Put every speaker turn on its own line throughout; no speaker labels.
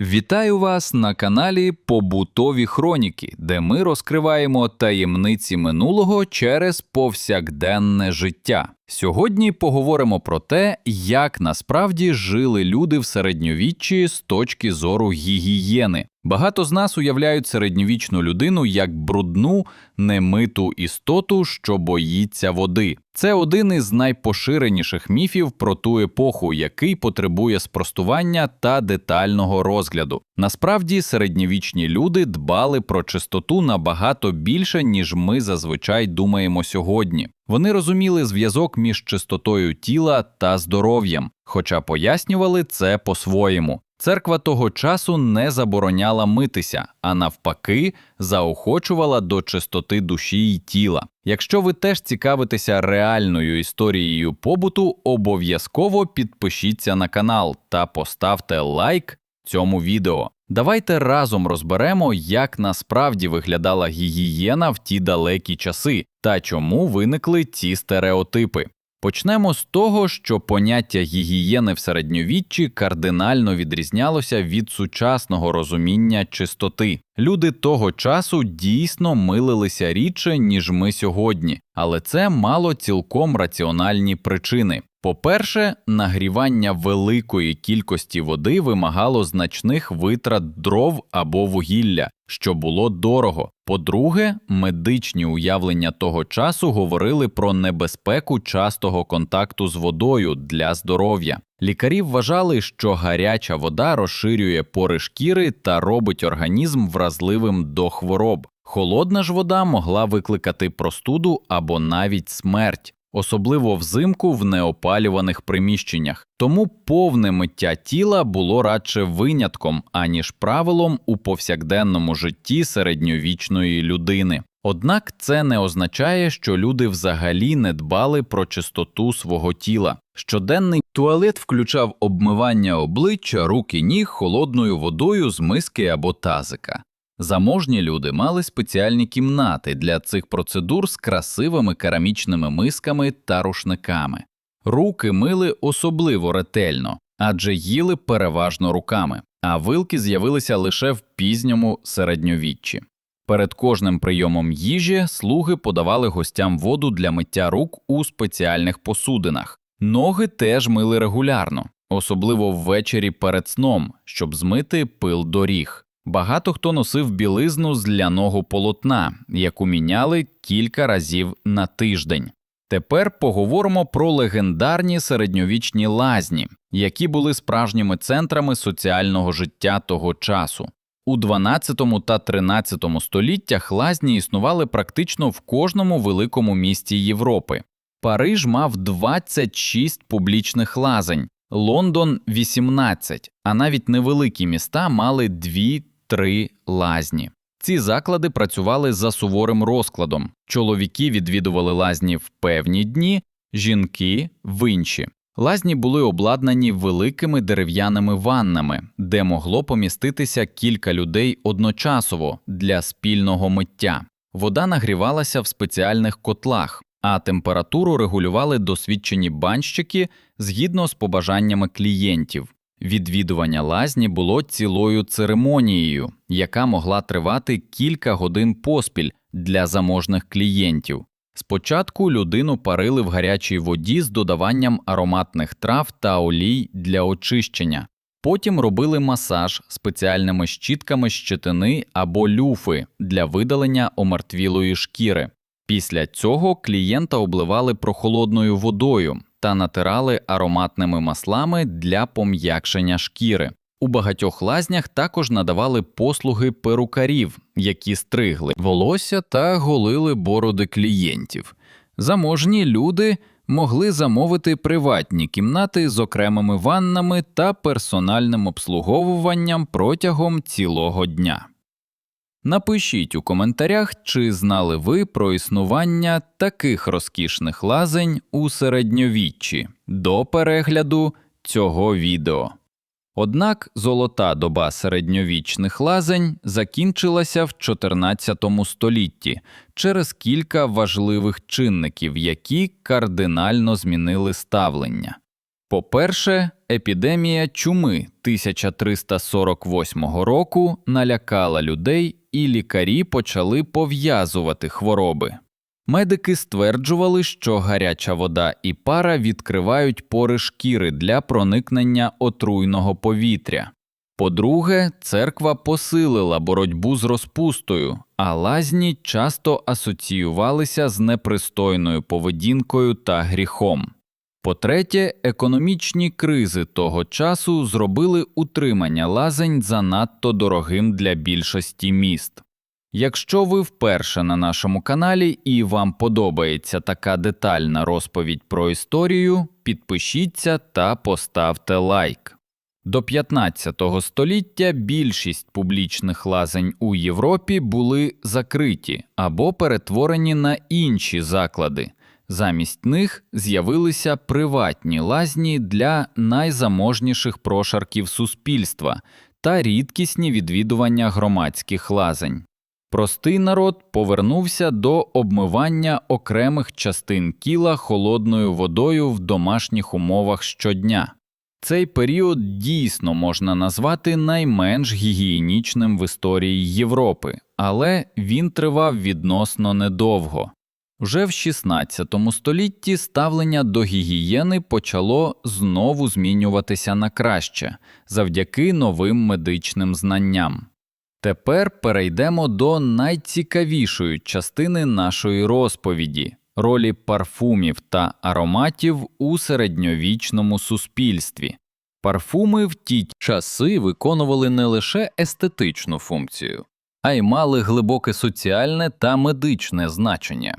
Вітаю вас на каналі Побутові Хроніки, де ми розкриваємо таємниці минулого через повсякденне життя. Сьогодні поговоримо про те, як насправді жили люди в середньовіччі з точки зору гігієни. Багато з нас уявляють середньовічну людину як брудну, немиту істоту, що боїться води. Це один із найпоширеніших міфів про ту епоху, який потребує спростування та детального розгляду. Насправді, середньовічні люди дбали про чистоту набагато більше, ніж ми зазвичай думаємо сьогодні. Вони розуміли зв'язок між чистотою тіла та здоров'ям, хоча пояснювали це по-своєму. Церква того часу не забороняла митися, а навпаки, заохочувала до чистоти душі й тіла. Якщо ви теж цікавитеся реальною історією побуту, обов'язково підпишіться на канал та поставте лайк цьому відео. Давайте разом розберемо, як насправді виглядала гігієна в ті далекі часи та чому виникли ці стереотипи. Почнемо з того, що поняття гігієни в середньовіччі кардинально відрізнялося від сучасного розуміння чистоти. Люди того часу дійсно милилися рідше, ніж ми сьогодні, але це мало цілком раціональні причини. По-перше, нагрівання великої кількості води вимагало значних витрат дров або вугілля, що було дорого. По-друге, медичні уявлення того часу говорили про небезпеку частого контакту з водою для здоров'я. Лікарі вважали, що гаряча вода розширює пори шкіри та робить організм вразливим до хвороб. Холодна ж вода могла викликати простуду або навіть смерть особливо взимку в неопалюваних приміщеннях. Тому повне миття тіла було радше винятком, аніж правилом у повсякденному житті середньовічної людини. Однак це не означає, що люди взагалі не дбали про чистоту свого тіла. Щоденний туалет включав обмивання обличчя, рук і ніг холодною водою з миски або тазика. Заможні люди мали спеціальні кімнати для цих процедур з красивими керамічними мисками та рушниками. Руки мили особливо ретельно, адже їли переважно руками, а вилки з'явилися лише в пізньому середньовіччі. Перед кожним прийомом їжі слуги подавали гостям воду для миття рук у спеціальних посудинах. Ноги теж мили регулярно, особливо ввечері перед сном, щоб змити пил доріг. Багато хто носив білизну з ляного полотна, яку міняли кілька разів на тиждень. Тепер поговоримо про легендарні середньовічні лазні, які були справжніми центрами соціального життя того часу. У 12 та 13 століттях лазні існували практично в кожному великому місті Європи. Париж мав 26 публічних лазень, Лондон 18, а навіть невеликі міста мали 2 три лазні. Ці заклади працювали за суворим розкладом. Чоловіки відвідували лазні в певні дні, жінки в інші. Лазні були обладнані великими дерев'яними ваннами, де могло поміститися кілька людей одночасово для спільного миття. Вода нагрівалася в спеціальних котлах, а температуру регулювали досвідчені банщики згідно з побажаннями клієнтів. Відвідування лазні було цілою церемонією, яка могла тривати кілька годин поспіль для заможних клієнтів. Спочатку людину парили в гарячій воді з додаванням ароматних трав та олій для очищення, потім робили масаж спеціальними щітками щетини або люфи для видалення омертвілої шкіри. Після цього клієнта обливали прохолодною водою, та натирали ароматними маслами для пом'якшення шкіри. У багатьох лазнях також надавали послуги перукарів, які стригли волосся та голили бороди клієнтів. Заможні люди могли замовити приватні кімнати з окремими ваннами та персональним обслуговуванням протягом цілого дня. Напишіть у коментарях, чи знали ви про існування таких розкішних лазень у середньовіччі до перегляду цього відео. Однак золота доба середньовічних лазень закінчилася в 14 столітті через кілька важливих чинників, які кардинально змінили ставлення. По-перше, епідемія чуми 1348 року налякала людей, і лікарі почали пов'язувати хвороби. Медики стверджували, що гаряча вода і пара відкривають пори шкіри для проникнення отруйного повітря. По-друге, церква посилила боротьбу з розпустою, а лазні часто асоціювалися з непристойною поведінкою та гріхом. По-третє, економічні кризи того часу зробили утримання лазень занадто дорогим для більшості міст. Якщо ви вперше на нашому каналі і вам подобається така детальна розповідь про історію, підпишіться та поставте лайк. До 15 століття більшість публічних лазень у Європі були закриті або перетворені на інші заклади. Замість них з'явилися приватні лазні для найзаможніших прошарків суспільства та рідкісні відвідування громадських лазень. Простий народ повернувся до обмивання окремих частин тіла холодною водою в домашніх умовах щодня. Цей період дійсно можна назвати найменш гігієнічним в історії Європи, але він тривав відносно недовго. Вже в 16 столітті ставлення до гігієни почало знову змінюватися на краще завдяки новим медичним знанням. Тепер перейдемо до найцікавішої частини нашої розповіді ролі парфумів та ароматів у середньовічному суспільстві. Парфуми в ті часи виконували не лише естетичну функцію, а й мали глибоке соціальне та медичне значення.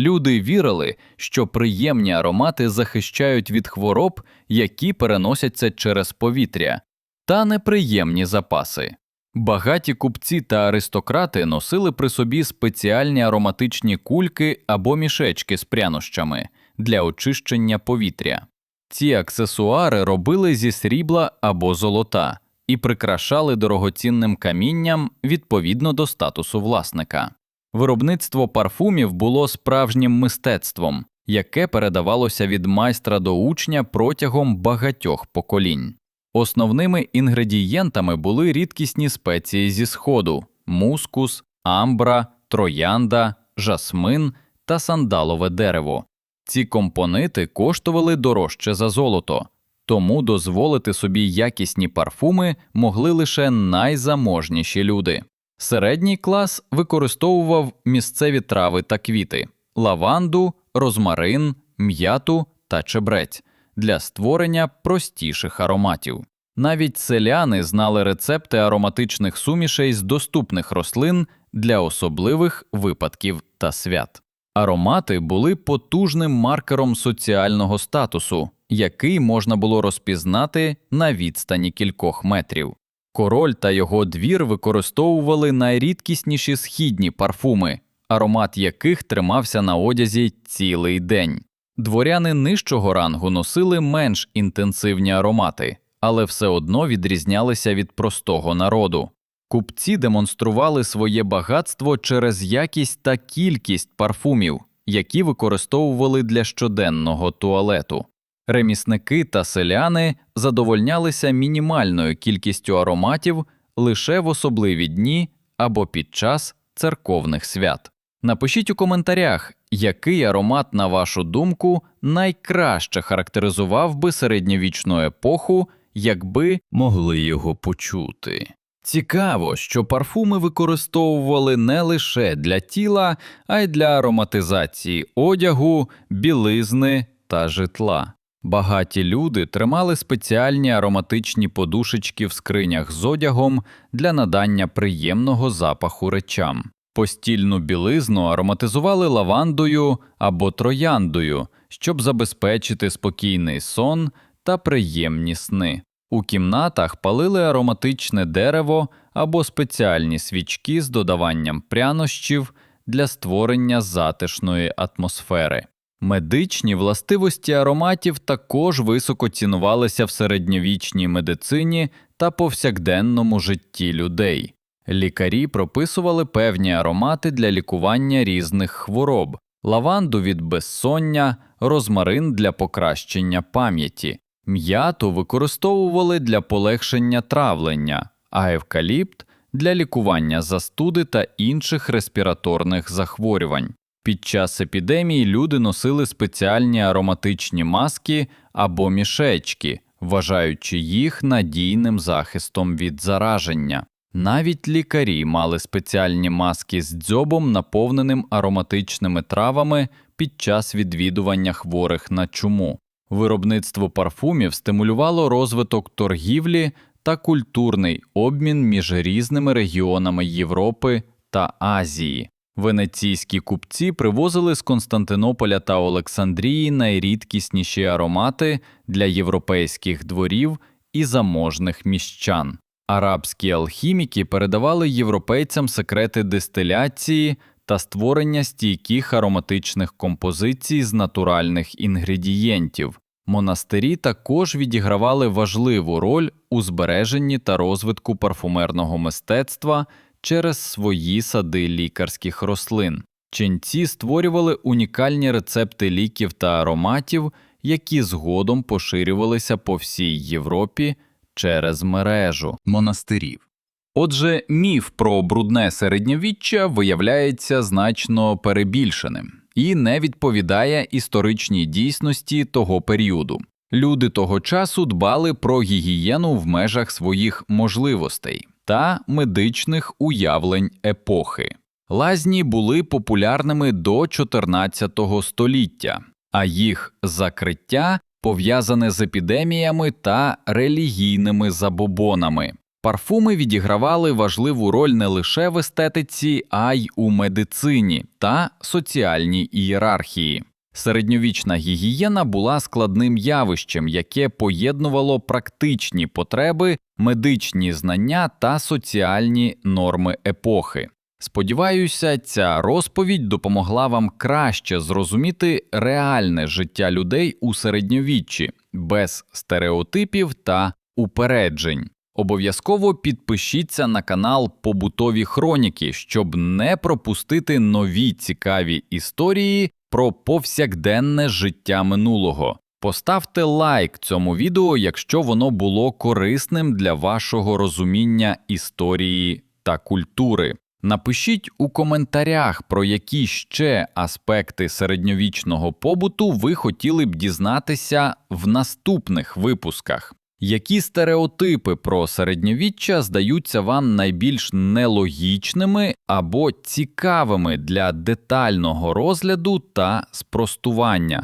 Люди вірили, що приємні аромати захищають від хвороб, які переносяться через повітря, та неприємні запаси. Багаті купці та аристократи носили при собі спеціальні ароматичні кульки або мішечки з прянощами для очищення повітря. Ці аксесуари робили зі срібла або золота і прикрашали дорогоцінним камінням відповідно до статусу власника. Виробництво парфумів було справжнім мистецтвом, яке передавалося від майстра до учня протягом багатьох поколінь. Основними інгредієнтами були рідкісні спеції зі сходу мускус, амбра, троянда, жасмин та сандалове дерево. Ці компонити коштували дорожче за золото, тому дозволити собі якісні парфуми могли лише найзаможніші люди. Середній клас використовував місцеві трави та квіти лаванду, розмарин, м'яту та чебрець для створення простіших ароматів. Навіть селяни знали рецепти ароматичних сумішей з доступних рослин для особливих випадків та свят. Аромати були потужним маркером соціального статусу, який можна було розпізнати на відстані кількох метрів. Король та його двір використовували найрідкісніші східні парфуми, аромат яких тримався на одязі цілий день. Дворяни нижчого рангу носили менш інтенсивні аромати, але все одно відрізнялися від простого народу. Купці демонстрували своє багатство через якість та кількість парфумів, які використовували для щоденного туалету. Ремісники та селяни задовольнялися мінімальною кількістю ароматів лише в особливі дні або під час церковних свят. Напишіть у коментарях, який аромат, на вашу думку, найкраще характеризував би середньовічну епоху, якби могли його почути. Цікаво, що парфуми використовували не лише для тіла, а й для ароматизації одягу, білизни та житла. Багаті люди тримали спеціальні ароматичні подушечки в скринях з одягом для надання приємного запаху речам. Постільну білизну ароматизували лавандою або трояндою, щоб забезпечити спокійний сон та приємні сни. У кімнатах палили ароматичне дерево або спеціальні свічки з додаванням прянощів для створення затишної атмосфери. Медичні властивості ароматів також високо цінувалися в середньовічній медицині та повсякденному житті людей. Лікарі прописували певні аромати для лікування різних хвороб, лаванду від безсоння, розмарин для покращення пам'яті, М'яту використовували для полегшення травлення, а евкаліпт для лікування застуди та інших респіраторних захворювань. Під час епідемії люди носили спеціальні ароматичні маски або мішечки, вважаючи їх надійним захистом від зараження. Навіть лікарі мали спеціальні маски з дзьобом, наповненим ароматичними травами під час відвідування хворих на чуму. Виробництво парфумів стимулювало розвиток торгівлі та культурний обмін між різними регіонами Європи та Азії. Венеційські купці привозили з Константинополя та Олександрії найрідкісніші аромати для європейських дворів і заможних міщан. Арабські алхіміки передавали європейцям секрети дистиляції та створення стійких ароматичних композицій з натуральних інгредієнтів. Монастирі також відігравали важливу роль у збереженні та розвитку парфумерного мистецтва через свої сади лікарських рослин. Ченці створювали унікальні рецепти ліків та ароматів, які згодом поширювалися по всій Європі через мережу монастирів. Отже, міф про брудне середньовіччя виявляється значно перебільшеним і не відповідає історичній дійсності того періоду. Люди того часу дбали про гігієну в межах своїх можливостей та медичних уявлень епохи. Лазні були популярними до 14 століття, а їх закриття пов'язане з епідеміями та релігійними забобонами. Парфуми відігравали важливу роль не лише в естетиці, а й у медицині та соціальній ієрархії. Середньовічна гігієна була складним явищем, яке поєднувало практичні потреби, медичні знання та соціальні норми епохи. Сподіваюся, ця розповідь допомогла вам краще зрозуміти реальне життя людей у середньовіччі без стереотипів та упереджень. Обов'язково підпишіться на канал Побутові Хроніки, щоб не пропустити нові цікаві історії про повсякденне життя минулого. Поставте лайк цьому відео, якщо воно було корисним для вашого розуміння історії та культури. Напишіть у коментарях, про які ще аспекти середньовічного побуту ви хотіли б дізнатися в наступних випусках. Які стереотипи про середньовіччя здаються вам найбільш нелогічними або цікавими для детального розгляду та спростування?